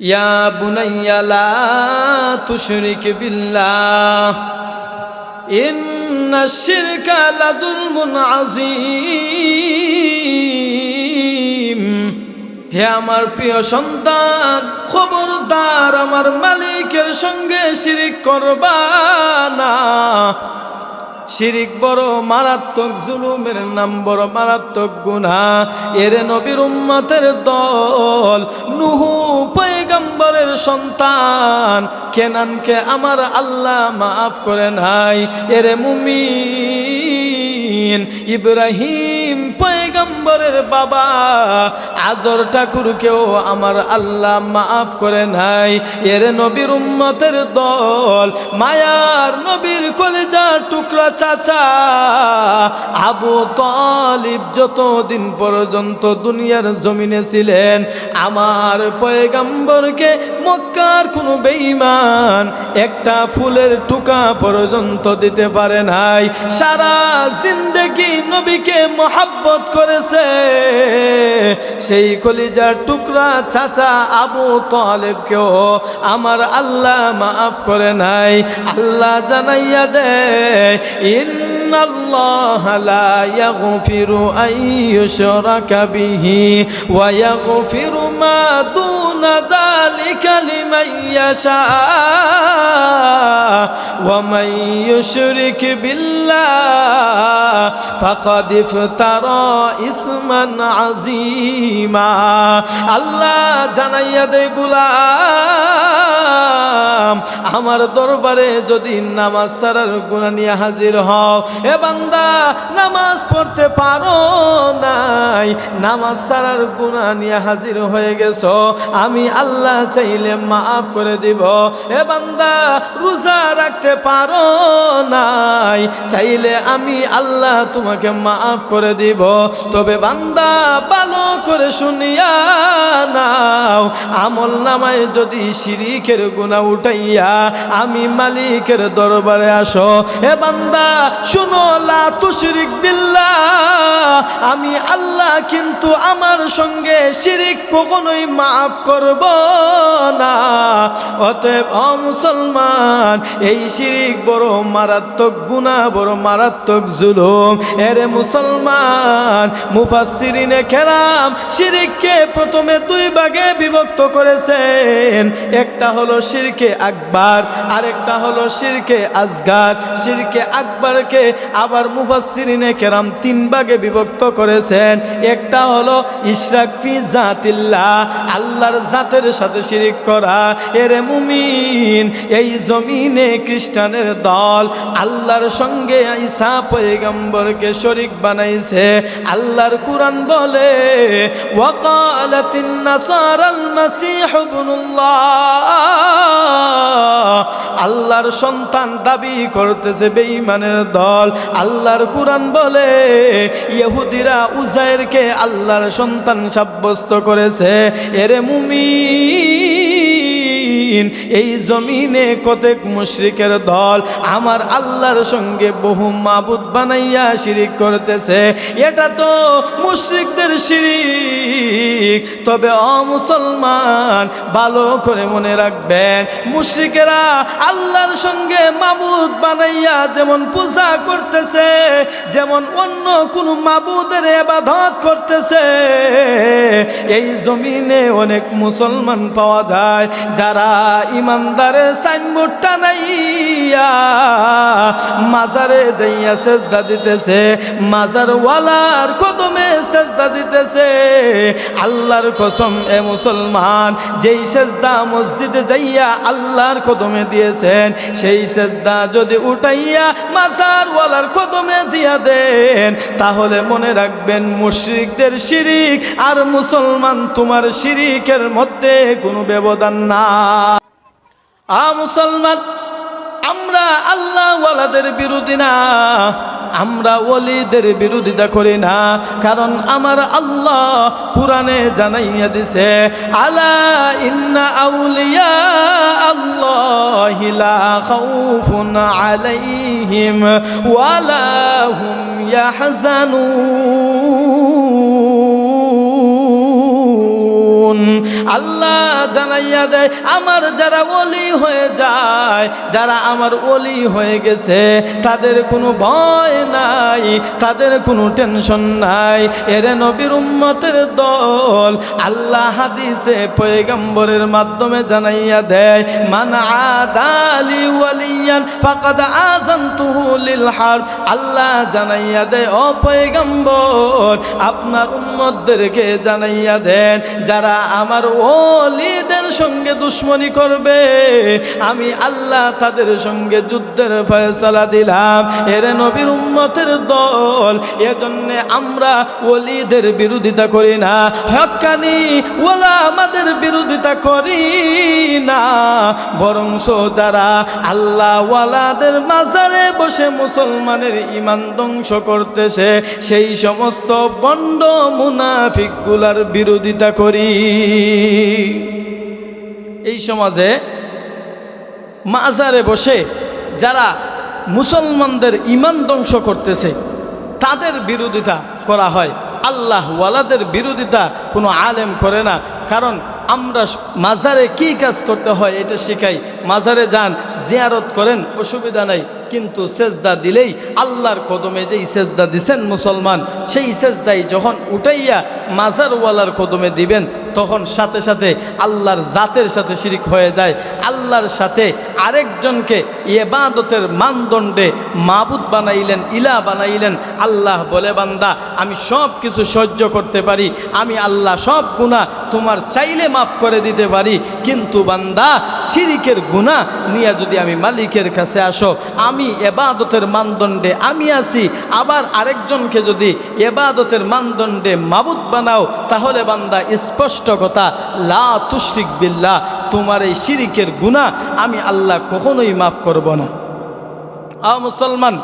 ইয়া বুনাইয়া লা তুশরিক বিল্লাহ, ইন্না শিরকা লাযুলমুন আযীম। হে আমার প্রিয় সন্তান, খবরদার আমার মালিকের সঙ্গে শিরিক করবা না। শিরিক বড় মারাত্মক, জুলুমের নাম বড় মারাত্মক গুনা এর নবীর উম্মতের দল নুহু পয়গম্বরের সন্তান। কেনানকে আমার আল্লাহ মাফ করে নাই। এরে মুমিন ইব্রাহিম পয়গম্বরের বাবা। আজর ঠাকুরকেও আমার আল্লাহ মাফ করে নাই। এর নবীর উম্মতের দল, মায়ার নবীর কলেজা টুকরা চাচা। আবু তালিব যতদিন পর্যন্ত দুনিয়ার জমিনে ছিলেন, আমার পয়গম্বরকে মক্কার কোনো বেঈমান একটা ফুলের টুকা পর্যন্ত দিতে পারে নাই সারা জিন্দেগি নবীকে মহাব্বত করেছে সেই কলিজার টুকরা চাচা আবু তালেবকেও আমার আল্লাহ মাফ করে নাই আল্লাহ জানাইয়া দেয় إن الله لا يغفر أن يشرك به ويغفر ما دون ذلك لمن يشاء ومن يشرك بالله فقد افترى اسما عظيما الله জানাইয়া দে গুলাম আমার দরবারে যদি নামাজ সারার গুণা নিয়ে হাজির হও। এ বান্দা, নামাজ পড়তে পারো নাই, নামাজ সারার গুণা নিয়ে হাজির হয়ে গেছো, আমি আল্লাহ চাইলে মাফ করে দিব। এ বান্দা, রোজা রাখতে পারো নাই, চাইলে আমি আল্লাহ তোমাকে মাফ করে দিব। তবে বান্দা, ভালো করে শুনিয়া নাও, আমল নামায় যদি শিরিকের গুণা উঠাইয়া আমি মালিকের দরবারে আসো। এ বান্দা, শুনো, লা বিল্লাহ। আমি আল্লাহ কিন্তু আমার সঙ্গে শিরিক কখনোই মাফ করব না। অতএব মুসলমান, এই শিরিক বড় মারাত্মক গুণা বড় মারাত্মক জুলুম। এরে মুসলমান, মুফাসসিরিনে খেরাম শিরিককে প্রথমে দুই ভাগে বিভক্ত করেছেন। একটা হলো শিরকে আকবার, আরেকটা হলো শিরকে আজগার। শিরকে আকবরকে আবার মুফাসসিরিনে কেরাম তিন ভাগে বিভক্ত করেছেন। একটা হলো ইশরাক ফি জাতিল্লাহ আল্লাহর জাতের সাথে শিরিক করা। এরে মুমিন এই জমিনে খ্রিস্টানের দল। আল্লাহর সঙ্গে ঈসা পয়গম্বরকে শরিক বানাইছে। আল্লাহর কুরআন বলে ওয়াকালাতিন নাসারাল মাসিহ ইবনুল্লাহ। আল্লাহর সন্তান দাবি করতেছে বেইমানের দল। আল্লাহর কোরআন বলে, ইহুদিরা উজাইরকে আল্লাহর সন্তান সাব্যস্ত করেছে। এরে মুমিন এই জমিনে কতেক মুশরিকের দল আমার আল্লাহর সঙ্গে বহু মাবুদ বানাইয়া শিরিক করতেছে। এটা তো মুশরিকদের শিরিক। তবে অমুসলমান ভালো করে মনে রাখবেন, মুশরিকেরা আল্লাহর সঙ্গে মাবুদ বানাইয়া যেমন পূজা করতেছে, যেমন অন্য কোনো মাবুদের এবাদত করতেছে, এই জমিনে অনেক মুসলমান পাওয়া যায় যারা ইমানদারের সাইনবোর্ড টানাইয়া মাজারে যাইয়া সেজদা দিতেছে। মাজার ওয়ালার কদমে সেজদা দিতেছে। আল্লাহর কসম, এ মুসলমান, যেই সেজদা মসজিদে যাইয়া আল্লাহর কদমে দিয়েছেন, সেই সেজদা যদি উঠাইয়া মাজার ওয়ালার কদমে দিয়া দেন, তাহলে মনে রাখবেন মুশরিকদের শিরিক, আর মুসলমান তোমার শিরিকের মধ্যে কোনো ব্যবধান না মুসলমান, আমরা আল্লাহ ওয়ালাদের বিরোধী না, আমরা ওলিদের বিরোধিতা করি না, কারণ আমার আল্লাহ কোরআনে জানাইয়া দিছে, আলা ইন্না আউলিয়া আল্লাহ লা খাউফুন আলাইহিম ওয়ালা হুম ইয়াহজানুন। আল্লাহ জানাইয়া দেয়, আমার যারা ওলি হয়ে যায়, যারা আমার ওলি হয়ে গেছে, তাদের কোনো ভয় নাই, তাদের কোনো টেনশন নাই। এরে নবীর উম্মতের দল আল্লাহ হাদিসে পয়গম্বরের মাধ্যমে জানাইয়া দেয়, মান আদালি ওয়ালিয়ান ফাকাদ আযানতুহু লিল হারব। আল্লাহ জানাইয়া দেয়, ও পয়গম্বর, আপনার উম্মতদেরকে জানাইয়া দেন, যারা আমার ওলিদের সঙ্গে দুশ্মনী করবে। আমি আল্লাহ তাদের সঙ্গে যুদ্ধের ফয়সালা দিলাম। এর নবীর উম্মতের দল। এজন্য আমরা ওলিদের বিরোধিতা করি না। হকানি ওলা আমাদের বিরোধিতা করি না। বরং যারা আল্লাহ ওয়ালাদের মাজারে বসে মুসলমানের ইমান ধ্বংস করতেছে, সেই সমস্ত বন্ড মুনাফিকগুলার বিরোধিতা করি। এই সমাজে মাজারে বসে যারা মুসলমানদের ইমান ধ্বংস করতেছে, তাদের বিরোধিতা করা হয়। আল্লাহ ওয়ালাদের বিরোধিতা কোনো আলেম করে না। কারণ আমরা মাজারে কি কাজ করতে হয় এটা শিখাই। মাজারে যান, জিয়ারত করেন, অসুবিধা নাই। কিন্তু সেজদা দিলেই আল্লাহর কদমে যেই সেজদা দিছেন মুসলমান, সেই সেজদাই যখন উঠাইয়া মাজারওয়ালার কদমে দিবেন, তখন সাথে সাথে আল্লাহর জাতের সাথে শিরিক হয়ে যায়। আল্লাহর সাথে আরেকজনকে এবাদতের মানদণ্ডে মাবুদ বানাইলেন, ইলা বানাইলেন। আল্লাহ বলে, বান্দা, আমি সব কিছু সহ্য করতে পারি, আমি আল্লাহ সব গুণা তোমার চাইলে মাফ করে দিতে পারি, কিন্তু বান্দা, শিরিকের গুণা নিয়ে যদি আমি মালিকের কাছে আসো, আমি এবাদতের মানদণ্ডে আমি আছি, আবার আরেকজনকে যদি এবাদতের মানদণ্ডে মাবুদ বানাও, তাহলে বান্দা, স্পষ্ট কথা, লা তুশরিক বিল্লাহ, তোমার এই শিরিকের গুণা আমি আল্লাহ কখনোই মাফ করব না। আ মুসলমান,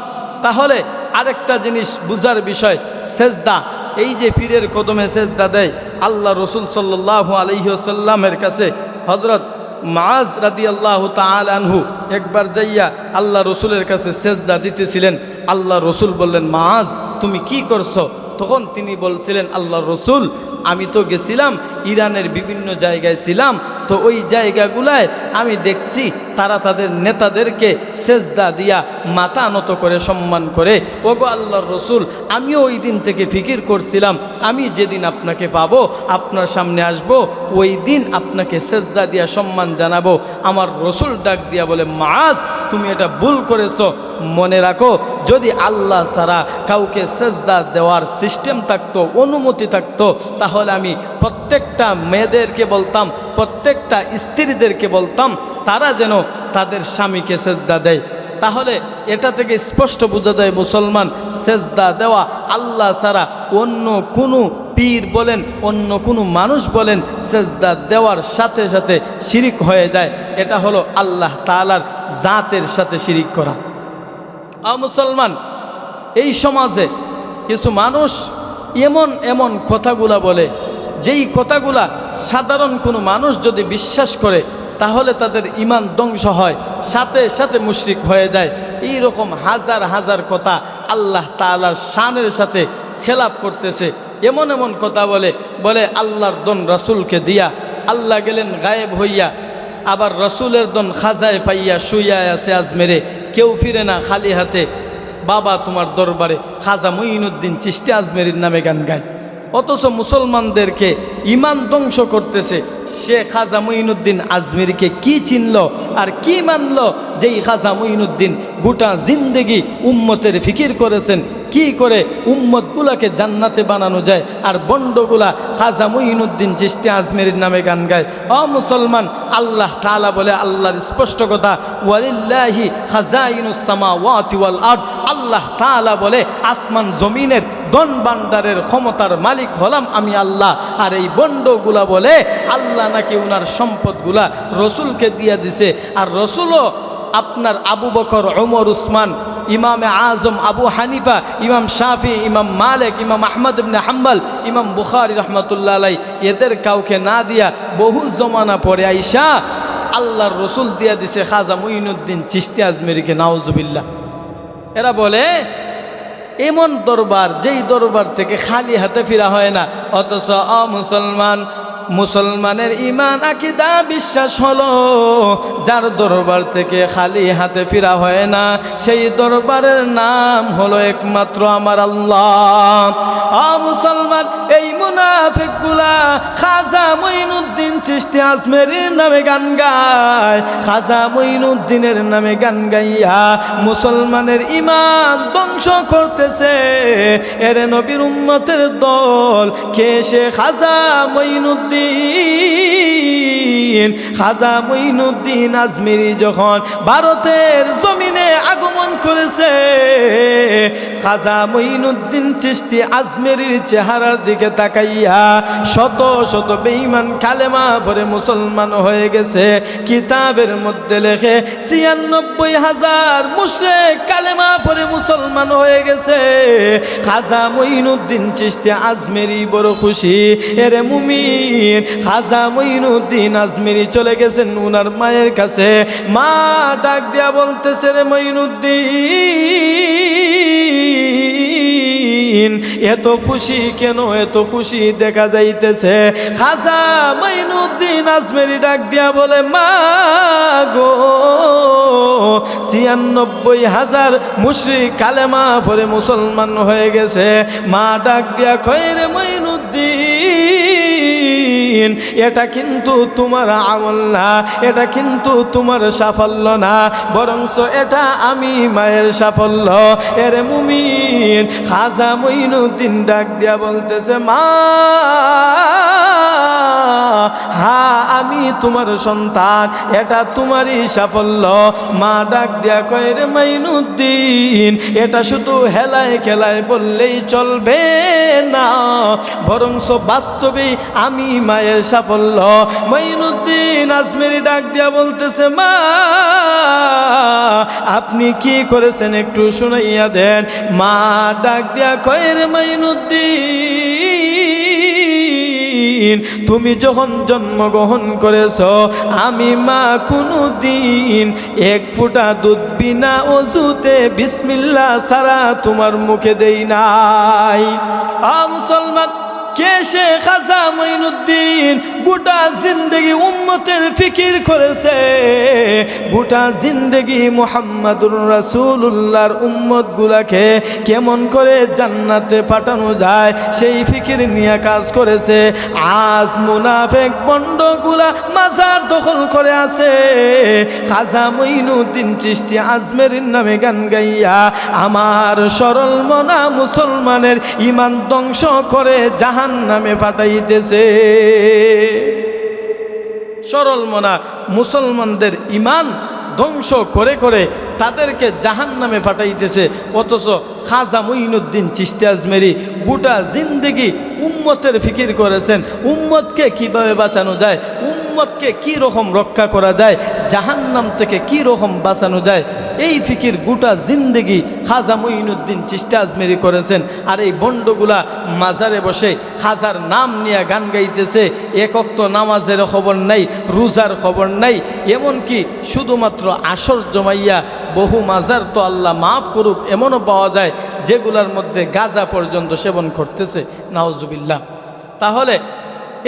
তাহলে আরেকটা জিনিস বুঝার বিষয়, সেজদা। এই যে পীরের কদমে সেজদা দেয়, আল্লাহ রসুল সাল্লাহ আলহিহসাল্লামের কাছে হজরত মাজ রাদি আল্লাহ তালহু একবার যাইয়া আল্লাহ রসুলের কাছে সেজদা দিতেছিলেন। আল্লাহ রসুল বললেন মাজ তুমি কি করছ? তখন তিনি বলছিলেন, আল্লাহ রসুল আমি তো গেছিলাম, ইরানের বিভিন্ন জায়গায় ছিলাম, তো ওই জায়গাগুলায় আমি দেখছি তারা তাদের নেতাদেরকে সেজদা দিয়া মাথা নত করে, সম্মান করে, ওগো আল্লাহর রসুল, আমিও ওই দিন থেকে ফিকির করছিলাম, আমি যেদিন আপনাকে পাবো, আপনার সামনে আসব, ওই দিন আপনাকে সেজদা দিয়া সম্মান জানাব, আমার রসুল ডাক দিয়া বলে মাজ তুমি এটা ভুল করেছ, মনে রাখো, যদি আল্লাহ ছাড়া কাউকে সেজদা দেওয়ার সিস্টেম থাকতো, অনুমতি থাকতো, তাহলে আমি প্রত্যেকটা মেয়েদেরকে বলতাম, প্রত্যেকটা স্ত্রীদেরকে বলতাম, তারা যেন তাদের স্বামীকে সেজদা দেয়। তাহলে এটা থেকে স্পষ্ট বোঝা যায় মুসলমান, সেজদা দেওয়া আল্লাহ ছাড়া অন্য কোনো পীর বলেন, অন্য কোনো মানুষ বলেন, সেজদা দেওয়ার সাথে সাথে শিরিক হয়ে যায়। এটা হলো আল্লাহ তালার জাতের সাথে শিরিক করা। মুসলমান, এই সমাজে কিছু মানুষ এমন এমন কথাগুলা বলে, যেই কথাগুলা সাধারণ কোনো মানুষ যদি বিশ্বাস করে, তাহলে তাদের ইমান ধ্বংস হয়, সাথে সাথে মুশরিক হয়ে যায়। এই রকম হাজার হাজার কথা আল্লাহ তালার শানের সাথে খেলাপ করতেছে। এমন এমন কথা বলে বলে আল্লাহর দন রাসুলকে দিয়া, আল্লাহ গেলেন গায়েব হইয়া, আবার রসুলের দন খাজায় পাইয়া শুইয়া আছে আজমেরে কেউ ফিরে না খালি হাতে। বাবা তোমার দরবারে খাজা মুইনুদ্দিন চিস্তি আজমেরির নামে গান গায়। অথচ মুসলমানদেরকে ইমান ধ্বংস করতেছে, সে খাজা মুইনুদ্দিন আজমিরকে কি চিনল আর কি মানল, যেই খাজা মুইনুদ্দিন গোটা জিন্দেগি উম্মতের ফিকির করেছেন কি করে উম্মতগুলাকে জান্নাতে বানানো যায়? আর বন্ডগুলা খাজা মুইনুদ্দিন চিস্তি আজমেরের নামে গান গায়। অ মুসলমান, আল্লাহ তালা বলে আল্লাহর স্পষ্ট কথা, ওয়ালিল্লাহি খাজাইনুসামা ওয়াতি ওয়াল আর্দ। আল্লাহ তালা বলে, আসমান জমিনের দন বান্ডারের ক্ষমতার মালিক হলাম আমি আল্লাহ। আর এই বন্ডগুলা বলে, আল্লাহ নাকি উনার সম্পদগুলা রসুলকে দিয়ে দিছে। আর রসুলও আপনার আবু বকর ওমর উসমান, ইমামে আজম, আবু হানিফা, ইমাম শাফি, ইমাম মালিক, ইমাম আহমদ ইবনে হাম্বাল, ইমাম বুখারি রহমতুল্লাহ আলাই এদের কাউকে না দিয়া বহু জমানা পরে আইসা আল্লাহর রসুল দিয়া দিছে খাজা মুইনুদ্দিন চিস্তি আজমেরিকে নাওজুবিল্লাহ এরা বলে, এমন দরবার, যেই দরবার থেকে খালি হাতে ফিরা হয় না, অথচ অ মুসলমান মুসলমানের ইমান আকিদা বিশ্বাস হলো, যার দরবার থেকে খালি হাতে ফিরা হয় না, সেই দরবারের নাম হলো একমাত্র আমার আল্লাহ। আ মুসলমান, এই মুনাফিকগুলা খাজা মঈনুদ্দিন চিশতি আজমেরির নামে গান গায়। খাজা মঈনুদ্দিনের নামে গান গাইয়া মুসলমানের ইমান ধ্বংস করতেছে। এর নবীর উম্মতের দল কে সে? খাজা মঈনুদ্দিন। খাজা মঈনুদ্দিন আজমেরি যখন ভারতের জমিনে আগমন করেছে, খাজা মঈনুদ্দিন চিশতি আজমেরির চেহারার দিকে তাকাইয়া শত শত বেঈমান কালেমা পরে মুসলমান হয়ে গেছে। কিতাবের মধ্যে লেখে, ছিয়ানব্বই হাজার মুশরিক কালেমা পরে মুসলমান হয়ে গেছে। খাজা মঈনুদ্দিন চিশতি আজমেরি বড় খুশি। এরে মুমিন, খাজা মঈনুদ্দিন আজমেরি চলে গেছেন উনার মায়ের কাছে। মা ডাক দিয়া বলতেছে, রে মঈনুদ্দিন! এত খুশি কেন? এত খুশি দেখা যাইতেছে। খাজা মাইনুদ্দিন আজমেরি ডাক দিয়া বলে, মা গো, ছিয়ানব্বই হাজার মুশ্রিক কালেমা পরে মুসলমান হয়ে গেছে। মা ডাক দিয়া খয়ের মঈনুদ্দিন এটা কিন্তু তোমার আমল না, এটা কিন্তু তোমার সাফল্য না বরংস এটা আমি মায়ের সাফল্য। এরে মুমিন, খাজা মঈনুদ্দিন ডাক দিয়া বলতেছে, মা হা, আমি তোমার সন্তান, এটা তোমারই সাফল্য। মা ডাক দিয়া কয় মাইনুদ্দিন, এটা শুধু হেলায় খেলায় বললেই চলবে না। বরংস বাস্তবে আমি মায়ের সাফল্য। মাইনুদ্দিন আজমেরি ডাক দিয়া বলতেছে, মা, আপনি কি করেছেন একটু শুনাইয়া দেন? মা ডাক দিয়া কয়, রে মাইনুদ্দিন তুমি যখন জন্মগ্রহণ করেছ, আমি মা কোনো দিন এক ফুটা দুধ বিনা অজুতে বিসমিল্লা সারা তোমার মুখে দেই নাই। আ মুসলমান কে সে খাজা মঈনুদ্দিন? গোটা জিন্দগি উম্মতের ফিকির করেছে। গোটা জিন্দগি মোহাম্মদুর রাসূলুল্লাহর উম্মত গুলাকে কেমন করে জান্নাতে পাঠানো যায়, সেই ফিকির নিয়ে কাজ করেছে। আজ মুনাফেক বন্ডগুলা মাজার দখল করে আছে। খাজা মঈনুদ্দিন চিশতি আজমেরির নামে গান গাইয়া আমার সরল মনা মুসলমানের ইমান ধ্বংস করে জাহান নামে পাঠাইতেছে। সরল মনা, মুসলমানদের ইমান ধ্বংস করে করে তাদেরকে জাহান নামে পাঠাইতেছে। অথচ খাজা মুইনুদ্দিন চিস্তি আজমেরি গোটা জিন্দগি উম্মতের ফিকির করেছেন। উম্মতকে কীভাবে বাঁচানো যায়? উম্মতকে কি রকম রক্ষা করা যায়? জাহান্নাম থেকে কি রকম বাঁচানো যায়? এই ফিকির গোটা জিন্দগি খাজা মুইনুদ্দিন চিস্তা আজমেরি করেছেন। আর এই বন্ডগুলা মাজারে বসে খাজার নাম নিয়ে গান গাইতেছে। একক তো নামাজের খবর নাই, রোজার খবর নাই। এমনকি শুধুমাত্র আসর জমাইয়া বহু মাজার তো আল্লাহ মাফ করুক, এমনও পাওয়া যায় যেগুলার মধ্যে গাজা পর্যন্ত সেবন করতেছে। নাওজুবিল্লাহ তাহলে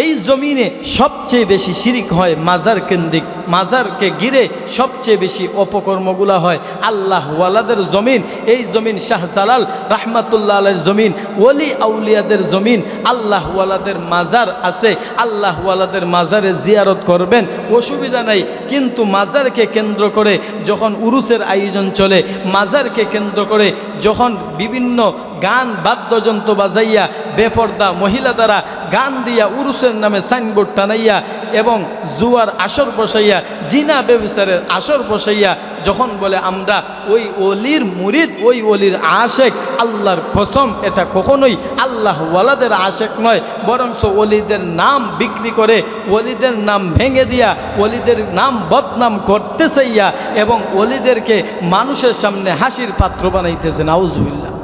এই জমিনে সবচেয়ে বেশি শিরিক হয় মাজার কেন্দ্রিক, মাজারকে ঘিরে সবচেয়ে বেশি অপকর্মগুলা হয়। আল্লাহ ওয়ালাদের জমিন, এই জমিন শাহজালাল রাহমাতুল্লাহ আলের জমিন, ওলি আউলিয়াদের জমিন, আল্লাহ ওয়ালাদের মাজার আছে। আল্লাহ ওয়ালাদের মাজারে জিয়ারত করবেন, অসুবিধা নাই। কিন্তু মাজারকে কেন্দ্র করে যখন উরুসের আয়োজন চলে, মাজারকে কেন্দ্র করে যখন বিভিন্ন গান বাদ্যযন্ত্র বাজাইয়া বেপর্দা মহিলা দ্বারা গান দিয়া উরুসের নামে সাইনবোর্ড টানাইয়া এবং জুয়ার আসর বসাইয়া, জিনা বেবিচারের আসর বসাইয়া যখন বলে আমরা ওই অলির মুরিদ, ওই অলির আশেক, আল্লাহর কসম, এটা কখনোই আল্লাহ ওয়ালাদের আশেক নয়, বরঞ্চ অলিদের নাম বিক্রি করে অলিদের নাম ভেঙে দিয়া অলিদের নাম বদনাম করতে চাইয়া এবং অলিদেরকে মানুষের সামনে হাসির পাত্র বানাইতেছে নাউজুবিল্লা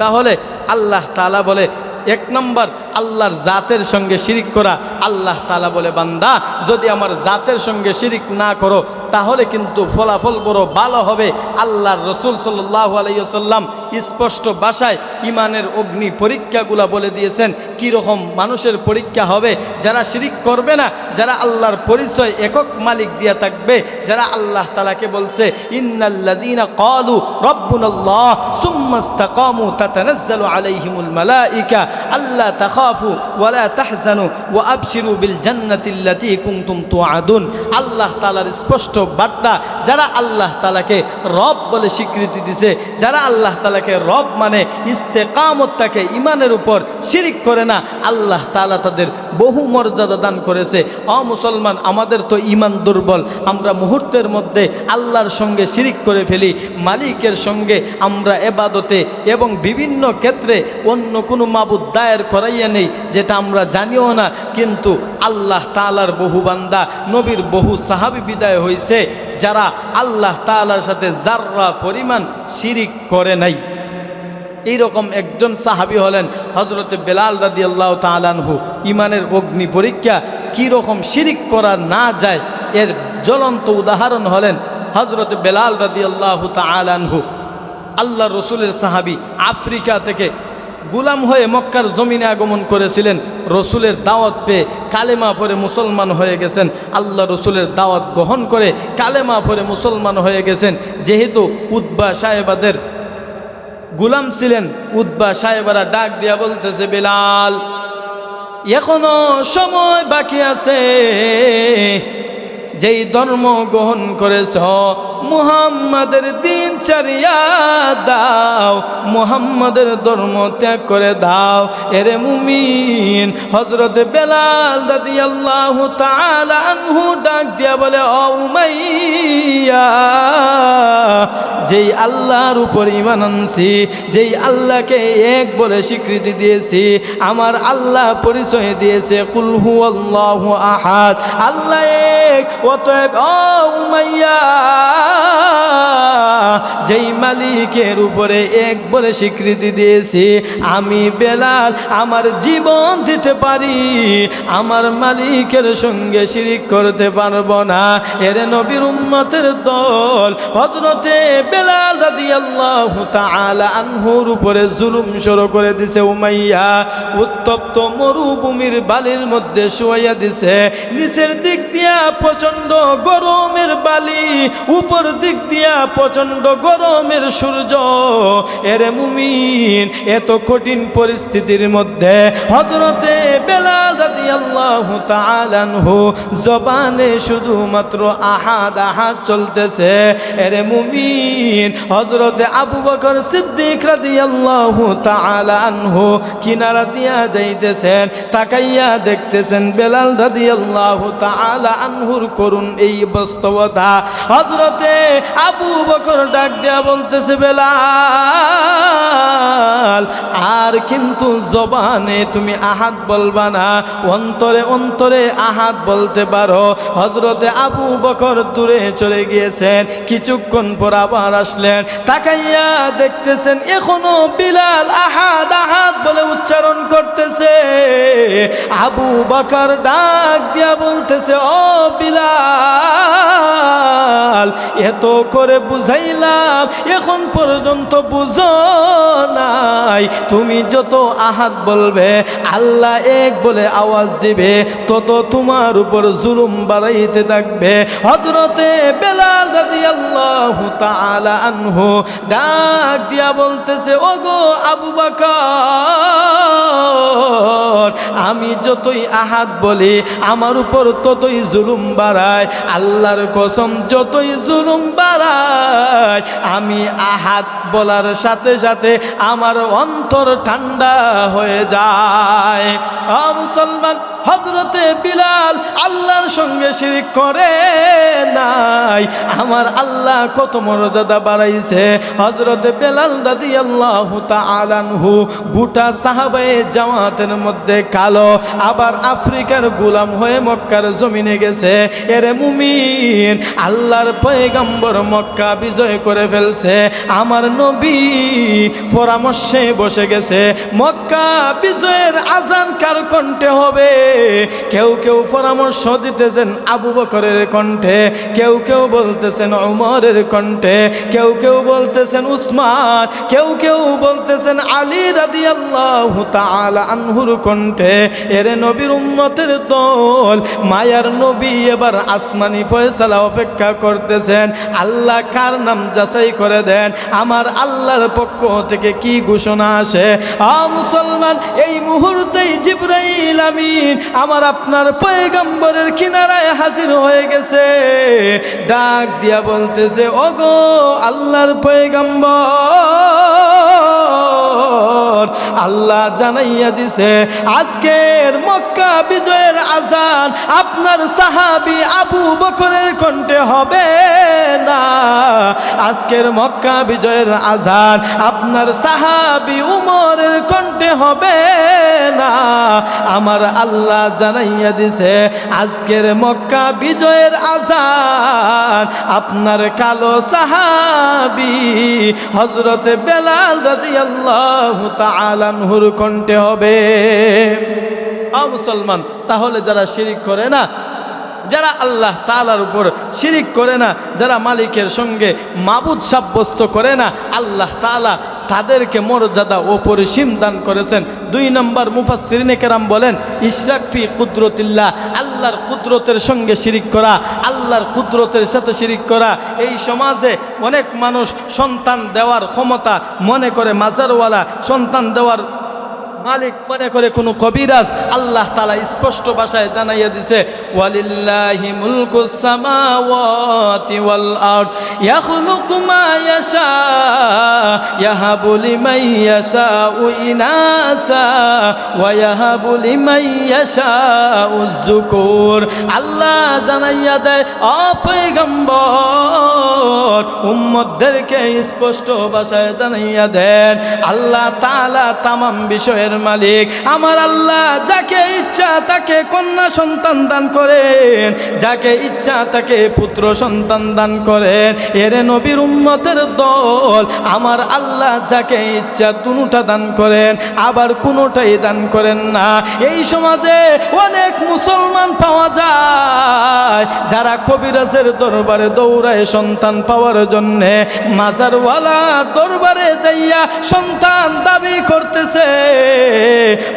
তাহলে আল্লাহ তালা বলে এক নম্বর আল্লাহর জাতের সঙ্গে শিরিক করা আল্লাহ তালা বলে, বান্দা, যদি আমার জাতের সঙ্গে শিরিক না করো, তাহলে কিন্তু ফলাফল বড় ভালো হবে। আল্লাহর রসুল সাল্লাহ আলাইসাল্লাম স্পষ্ট ভাষায় ইমানের অগ্নি পরীক্ষাগুলা বলে দিয়েছেন কি রকম মানুষের পরীক্ষা হবে। যারা শিরিক করবে না, যারা আল্লাহর পরিচয় একক মালিক দিয়া থাকবে, যারা আল্লাহ তালাকে বলছে, ইন্নাল্লাযীনা ক্বালু রাব্বুনাল্লাহ ইসতাকামু তাতানাজ্জালু আলাইহিমুল মালাইকা, আল্লা তাখাফু ওয়ালা তাহজানু ওয়া আবশিরু বিল জান্নাতিল্লাতী কুনতুম তুআদুন। আল্লাহ তাআলার স্পষ্ট বার্তা, যারা আল্লাহ তাআলাকে রব বলে স্বীকৃতি দিছে, যারা আল্লাহ তাআলাকে রব মানে ইস্তেকামত তাকে ইমানের উপর শিরিক করে না, আল্লাহ তাআলা তাদের বহু মর্যাদা দান করেছে। অ মুসলমান, আমাদের তো ইমান দুর্বল, আমরা মুহূর্তের মধ্যে আল্লাহর সঙ্গে শিরিক করে ফেলি, মালিকের সঙ্গে আমরা এবাদতে এবং বিভিন্ন ক্ষেত্রে অন্য কোনো মাবুদ দায়ের করাইয়া নেই, যেটা আমরা জানিও না, কিন্তু আল্লাহ তালার বহু বান্দা, নবীর বহু সাহাবি বিদায় হয়েছে যারা আল্লাহ তালার সাথে জাররা পরিমাণ শিরিক করে নাই। এইরকম একজন সাহাবি হলেন হজরতে বেলাল রাদি আল্লাহ তালানহু ইমানের অগ্নি পরীক্ষা কীরকম শিরিক করা না যায়, এর জ্বলন্ত উদাহরণ হলেন হজরত বেলাল রাদি আল্লাহ তালানহু আল্লাহ রসুলের সাহাবি আফ্রিকা থেকে গুলাম হয়ে মক্কার জমিনে আগমন করেছিলেন, রসুলের দাওয়াত পেয়ে কালেমা পরে মুসলমান হয়ে গেছেন। আল্লাহ রসুলের দাওয়াত গ্রহণ করে কালেমা পরে মুসলমান হয়ে গেছেন। যেহেতু উদ্বা সাহেবাদের গুলাম ছিলেন উদ্বা সাহেবারা ডাক দিয়া বলতেছে, বেলাল, এখনও সময় বাকি আছে। যেই ধর্ম গ্রহণ করেছ, মুহাম্মাদের দিন চারিয়া দাও, মুহাম্মাদের ধর্ম ত্যাগ করে দাও। এরে মুমিন হজরত বেলাল দাদি আল্লাহ আনহু ডাক দিয়া বলে, ও উমাইয়া, যেই আল্লাহর উপর ইমান আনছি, যেই আল্লাহকে এক বলে স্বীকৃতি দিয়েছি, আমার আল্লাহ পরিচয় দিয়েছে কুলহু আল্লাহ আহাদ। আল্লাহ এক অতএব ও উমাইয়া যেই মালিকের উপরে এক বলে স্বীকৃতি দিয়েছি, আমি বেলাল আমার জীবন দিতে পারি, আমার মালিকের সঙ্গে শিরিক করতে পারব না। এর নবীর উম্মতের দল হজরতে বেলাল দাদি আল্লাহ তাআলা আনহুর উপরে জুলুম শুরু করে দিছে উমাইয়া। উত্তপ্ত মরুভূমির বালির মধ্যে শুয়াইয়া দিছে। নিচের দিক দিয়া প্রচণ্ড গরমের বালি, উপর দিক দিয়া প্রচণ্ড গরমের সূর্য, এরে মুমিন, এত কঠিন পরিস্থিতির মধ্যে হজরতে বেলাল দাদি আল্লাহ তালানহু জবানে শুধুমাত্র আহাদ আহাদ চলতেছে। এরে মুমিন হজরতে আবু বকর সিদ্দিক রাদি আল্লাহ তালানহু কিনারা দিয়া যাইতেছেন, তাকাইয়া দেখতেছেন বেলাল দাদি আল্লাহ তালা আনহুর করুন এই বাস্তবতা হজরতে আবু বকর ডাক দেয়া বলতেছে, বেলাল, আর কিন্তু জবানে তুমি আহাত বলবা না। অন্তরে অন্তরে আহাত বলতে পারো। হজরতে আবু বকর দূরে চলে গিয়েছেন। কিছুক্ষণ পর আবার আসলেন। তাকাইয়া দেখতেছেন, এখনও বিলাল আহাদ আহাদ বলে উচ্চারণ করতেছে। আবু বকর ডাক দিয়া বলতেছে, ও বিলাল, এত করে বুঝাইলাম এখন পর্যন্ত বুঝো নাই। তুমি যত আহাত বলবে, আল্লাহ এক বলে আওয়াজ দিবে, তত তোমার উপর জুলুম বাড়াইতে থাকবে। হজরতে বেলাল দাদি আল্লাহ আনহু ডাক দিয়া বলতেছে, ওগো আবু বকর, আমি যতই আহাত বলি, আমার উপর ততই জুলুম বাড়ায়। আল্লাহর কসম, যতই জুলুম বাড়ায় আমি আহাত বলার সাথে সাথে আমার অন্তর ঠান্ডা হয়ে যায়। মুসলমান হজরতে বিলাল আল্লাহর সঙ্গে শিরিক করে নাই। আমার আল্লাহ কত মর্যাদা বাড়াইছে। হজরতে বেলাল দাদি আল্লাহ আলানহু গোটা সাহাবায়ে জামাতের মধ্যে কালো, আবার আফ্রিকার গোলাম হয়ে মক্কার জমিনে গেছে। এরে মুমিন আল্লাহর পয়গম্বর মক্কা বিজয় করে ফেলছে। আমার নবী পরামর্শে বসে গেছে। মক্কা বিজয়ের আজান কার কণ্ঠে হবে? কেউ কেউ পরামর্শ দিতেছেন আবু বকরের কণ্ঠে, কেউ কেউ বলতেছেন ওমরের কণ্ঠে, কেউ কেউ বলতেছেন উসমান, কেউ কেউ বলতেছেন আলী রাদি আল্লাহ আনহুর কণ্ঠে, এরে নবীর উম্মতের দল, মায়ার নবী এবার আসমানি ফয়সালা অপেক্ষা করতেছেন, আল্লাহ কার নাম যাচাই করে দেন, আমার আল্লাহর পক্ষ থেকে কি ঘোষণা আসে? আ মুসলমান, এই মুহূর্তেই জিব্রাইল আমিন আমার আপনার পয়গম্বরের কিনারায় হাজির হয়ে গেছে। ডাক দিয়া বলতেছে ওগো আল্লাহর পয়গম্বর! আল্লাহ জানাইয়া দিছে, আজকের মক্কা বিজয়ের আজান আপনার সাহাবি আবু বকরের কণ্ঠে হবে না। আজকের মক্কা বিজয়ের আজান আপনার সাহাবি উমরের কণ্ঠে হবে না। আমার আল্লাহ জানাইয়া দিছে, আজকের মক্কা বিজয়ের আজান আপনার কালো সাহাবি হজরতে বেলাল রাদিয়াল্লাহু তাআলাহুর কণ্ঠে হবে। মুসলমান তাহলে যারা শিরিক করে না যারা আল্লাহ তালার উপর শিরিক করে না, যারা মালিকের সঙ্গে মাবুদ সাব্যস্ত করে না, আল্লাহ তালা তাদেরকে মর্যাদা ও পরিসীম দান করেছেন। দুই নম্বর মুফাসিরিনে কেরাম বলেন ইশরাকফি কুদরতিল্লাহ, আল্লাহর কুদরতের সঙ্গে শিরিক করা, আল্লাহর কুদরতের সাথে শিরিক করা। এই সমাজে অনেক মানুষ সন্তান দেওয়ার ক্ষমতা মনে করে, মাজারওয়ালা সন্তান দেওয়ার মালিক মনে করে কোনো কবিরাজ আল্লাহ তালা স্পষ্ট ভাষায় জানাইয়া দিছে, ওয়ালিল্লাহি মুলকু সামাওয়াতি ওয়াল আরদ, ইয়াখলুকু মা ইয়াশা, ইয়াহাবু লিমান ইয়াশাউ ইনাসা, ওয়া ইয়াহাবু লিমান ইয়াশাউ যুকুর। আল্লাহ জানাইয়া দেয় অপয়গম্বর উম্মতদেরকে স্পষ্ট ভাষায় জানাইয়া দেন, আল্লাহ তাআলা তামাম বিষয়ের মালিক। আমার আল্লাহ যাকে ইচ্ছা তাকে কন্যা সন্তান দান করেন। যাকে ইচ্ছা তাকে পুত্র সন্তান দান করেন। এর নবীর উম্মতের দল। আমার আল্লাহ যাকে ইচ্ছা দুটা দান করেন। আবার কোনোটাই দান করেন না। এই সমাজে অনেক মুসলমান পাওয়া যায়, যারা কবিরাজের দরবারে দৌড়ায় সন্তান পাওয়ার জন্যে। মাজারওয়ালা দরবারে যাইয়া সন্তান দাবি করতেছে।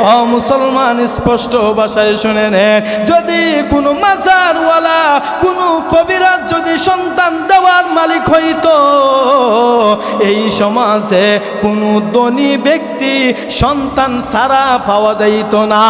ও মুসলমান, স্পষ্ট ভাষায় শুনে নে যদি কোনো মাজারওয়ালা, কোনো কবিরাজ যদি সন্তান দেওয়ার মালিক হইত, এই সমাজে কোনো ধনী ব্যক্তি সন্তান সারা পাওয়া যাইত না।